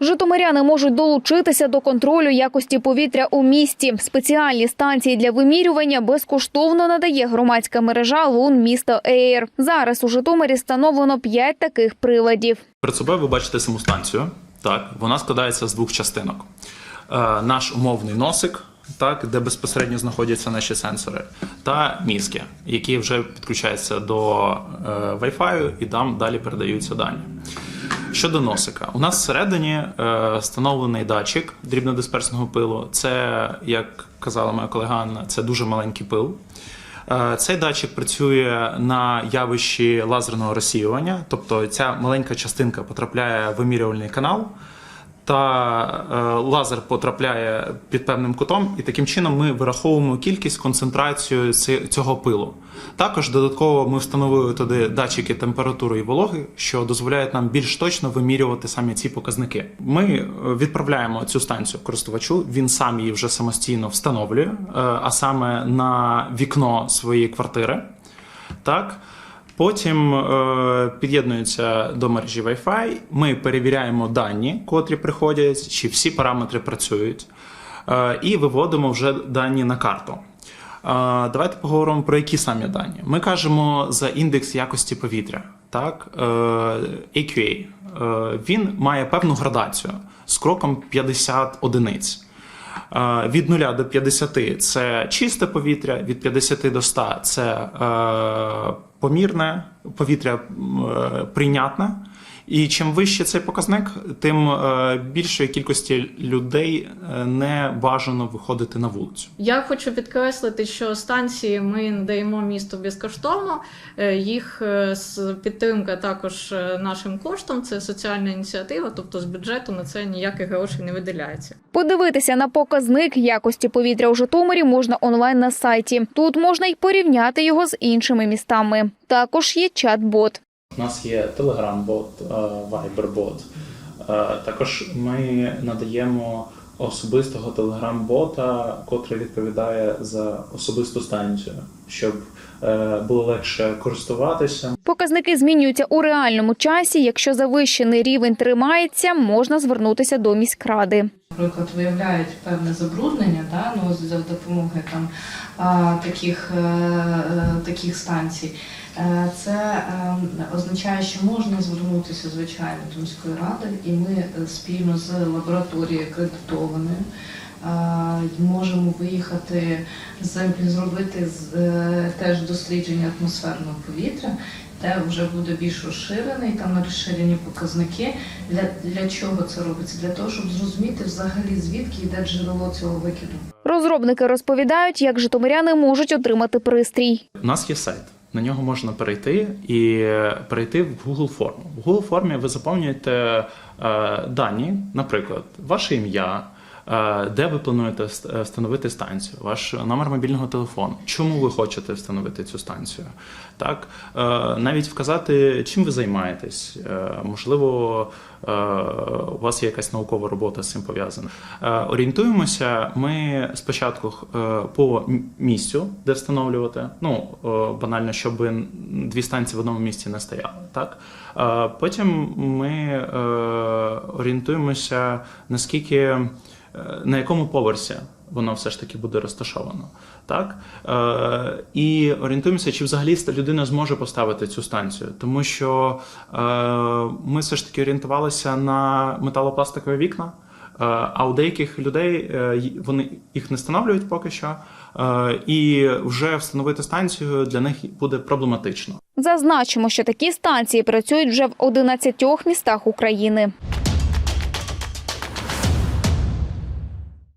Житомиряни можуть долучитися до контролю якості повітря у місті. Спеціальні станції для вимірювання безкоштовно надає громадська мережа лун міста Ейр. Зараз у Житомирі встановлено п'ять таких приладів. Перед собою ви бачите саму станцію. Так, вона складається з двох частинок. Е, наш умовний носик, так, де безпосередньо знаходяться наші сенсори, та мізки, які вже підключаються до е, Wi-Fi і там далі передаються дані. Щодо носика, у нас всередині е, встановлений датчик дрібнодисперсного пилу. Це, як казала моя колега Анна, це дуже маленький пил. Е, Цей датчик працює на явищі лазерного розсіювання, тобто ця маленька частинка потрапляє в вимірювальний канал, та е, лазер потрапляє під певним кутом, і таким чином ми вираховуємо кількість концентрацію цього пилу. Також додатково ми встановили туди датчики температури і вологи, що дозволяють нам більш точно вимірювати саме ці показники. Ми е, відправляємо цю станцію користувачу. Він сам її вже самостійно встановлює, е, а саме на вікно своєї квартири. Так. Потім е, під'єднується до мережі Wi-Fi. Ми перевіряємо дані, котрі приходять, чи всі параметри працюють, е, і виводимо вже дані на карту. Е, давайте поговоримо про які самі дані. Ми кажемо за індекс якості повітря. Так? Е, AQA. Е, він має певну градацію з кроком 50 одиниць. Е, Від 0 до 50 це чисте повітря, від 50 до 100 це е, помірне повітря е, прийнятне. І чим вище цей показник, тим е, більшої кількості людей е, не бажано виходити на вулицю. Я хочу підкреслити, що станції ми надаємо місту безкоштовно. Е, Їх підтримка також нашим коштом. Це соціальна ініціатива, тобто з бюджету на це ніяких грошей не виділяється. Подивитися на показник якості повітря у Житомирі можна онлайн на сайті. Тут можна й порівняти його з іншими містами. Також є чат-бот. У нас є Telegram-бот, Viber-бот. Також ми надаємо особистого телеграм-бота, котрий відповідає за особисту станцію, щоб е, було легше користуватися. Показники змінюються у реальному часі. Якщо завищений рівень тримається, можна звернутися до міськради. наприклад, виявляють певне забруднення, да, ну, за допомогою там, а, таких, е, е, таких станцій. Е, Це е, означає, що можна звернутися звичайно до міської ради, і ми е, спільно з лабораторією акредитованою е, можемо виїхати з- зробити з- е, теж дослідження атмосферного повітря, де вже буде більш розширений, там розширені показники. Для, для чого це робиться? Для того, щоб зрозуміти взагалі звідки йде джерело цього викиду. Розробники розповідають, як житомиряни можуть отримати пристрій. У нас є сайт. На нього можна перейти і перейти в Google форму. В Google формі ви заповнюєте е, дані, наприклад, ваше ім'я, де ви плануєте е, встановити станцію, ваш номер мобільного телефону, чому ви хочете встановити цю станцію. Так, е, навіть вказати, чим ви займаєтесь. Е, можливо, е, у вас є якась наукова робота з цим пов'язана. Е, орієнтуємося ми спочатку е, по місцю, де встановлювати. Ну е, банально, щоб дві станції в одному місці не стояли. Так Е, потім ми е, орієнтуємося наскільки е, на якому поверсі воно все ж таки буде розташовано. Так? Е, і орієнтуємося, чи взагалі людина зможе поставити цю станцію. Тому що е, ми все ж таки орієнтувалися на металопластикові вікна. Е, А у деяких людей е, вони їх не встановлюють поки що, е, і вже встановити станцію для них буде проблематично. Зазначимо, що такі станції працюють вже в 11 містах України.